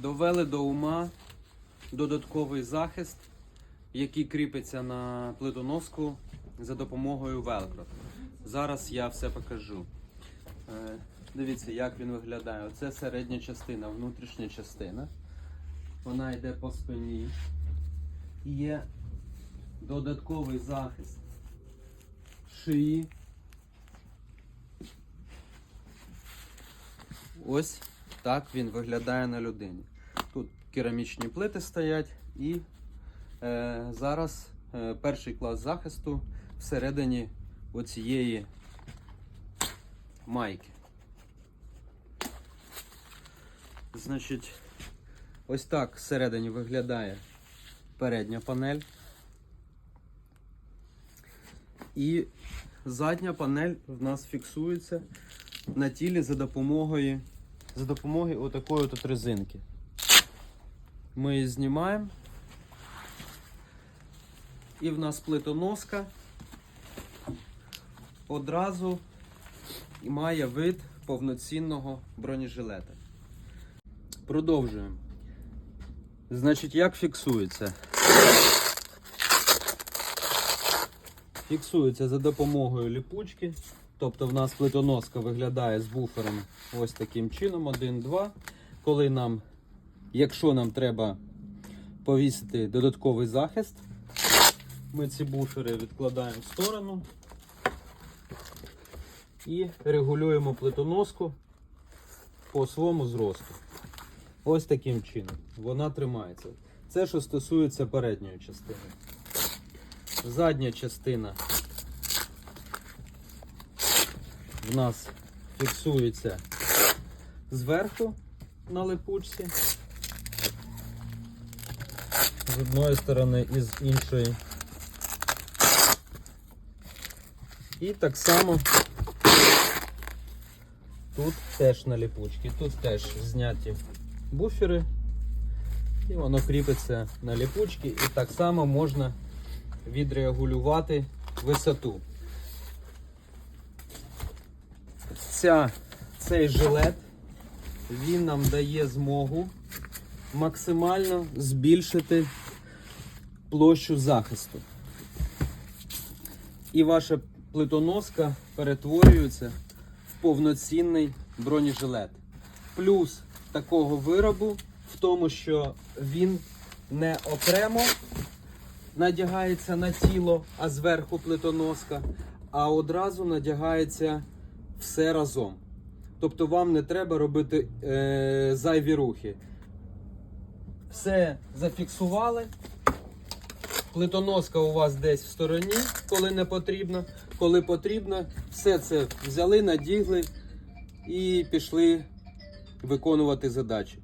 Довели до ума додатковий захист, який кріпиться на плитоноску за допомогою велкро. Зараз я все покажу. Е, Дивіться, як він виглядає. Оце середня частина, внутрішня частина. Вона йде по спині. Є додатковий захист шиї. Ось так він виглядає на людині. Тут керамічні плити стоять і е, зараз е, перший клас захисту всередині оцієї майки. Значить, ось так всередині виглядає передня панель. І задня панель в нас фіксується на тілі за допомогою, за допомогою отакої от резинки. Ми її знімаємо. І в нас плитоноска одразу має вид повноцінного бронежилета. Продовжуємо. Значить, як фіксується? Фіксується за допомогою ліпучки. Тобто в нас плитоноска виглядає з буфером ось таким чином, 1-2. Коли нам, якщо нам треба повісити додатковий захист, ми ці буфери відкладаємо в сторону і регулюємо плитоноску по своєму зросту. Ось таким чином. Вона тримається. Це що стосується передньої частини. Задня частина в нас фіксується зверху на липучці. З одної сторони і з іншої. І так само тут теж на ліпучці. Тут теж зняті буфери. І воно кріпиться на ліпучці. І так само можна відрегулювати висоту. Ця, цей жилет він нам дає змогу максимально збільшити площу захисту. І ваша плитоноска перетворюється в повноцінний бронежилет. Плюс такого виробу в тому, що він не окремо надягається на тіло, а зверху плитоноска, а одразу надягається все разом. Тобто вам не треба робити е, зайві рухи. Все зафіксували. Плитоноска у вас десь в стороні, коли не потрібно. Коли потрібно, все це взяли, надігли і пішли виконувати задачі.